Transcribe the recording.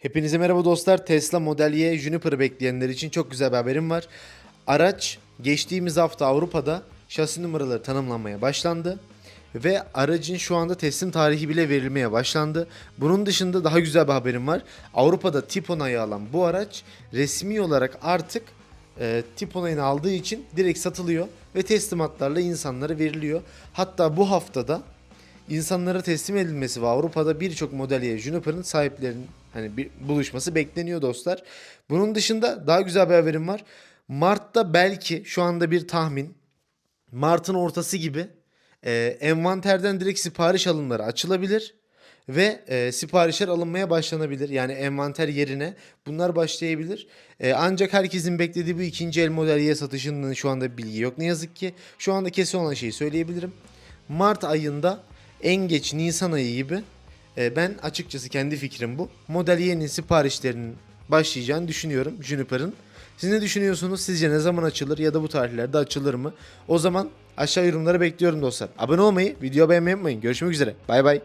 Hepinize merhaba dostlar. Tesla Model Y Juniper'ı bekleyenler için çok güzel bir haberim var. Araç geçtiğimiz hafta Avrupa'da şasi numaraları tanımlanmaya başlandı. Ve aracın şu anda teslim tarihi bile verilmeye başlandı. Bunun dışında daha güzel bir haberim var. Avrupa'da tip onayı alan bu araç resmi olarak artık e, tip onayını aldığı için direkt satılıyor ve teslimatlarla insanlara veriliyor. Hatta bu haftada insanlara teslim edilmesi ve Avrupa'da birçok model Juniper'ın sahiplerinin hani bir buluşması bekleniyor dostlar. Bunun dışında daha güzel bir haberim var. Mart'ta belki şu anda bir tahmin Mart'ın ortası gibi e, envanterden direkt sipariş alımları açılabilir ve e, siparişler alınmaya başlanabilir. Yani envanter yerine bunlar başlayabilir. E, ancak herkesin beklediği bu ikinci el model Y satışının şu anda bilgi yok ne yazık ki. Şu anda kesin olan şeyi söyleyebilirim. Mart ayında en geç Nisan ayı gibi e, ben açıkçası kendi fikrim bu. Model Y'nin siparişlerinin başlayacağını düşünüyorum Juniper'ın. Siz ne düşünüyorsunuz? Sizce ne zaman açılır ya da bu tarihlerde açılır mı? O zaman aşağı yorumlara bekliyorum dostlar. Abone olmayı, video beğenmeyi unutmayın. Görüşmek üzere. Bay bay.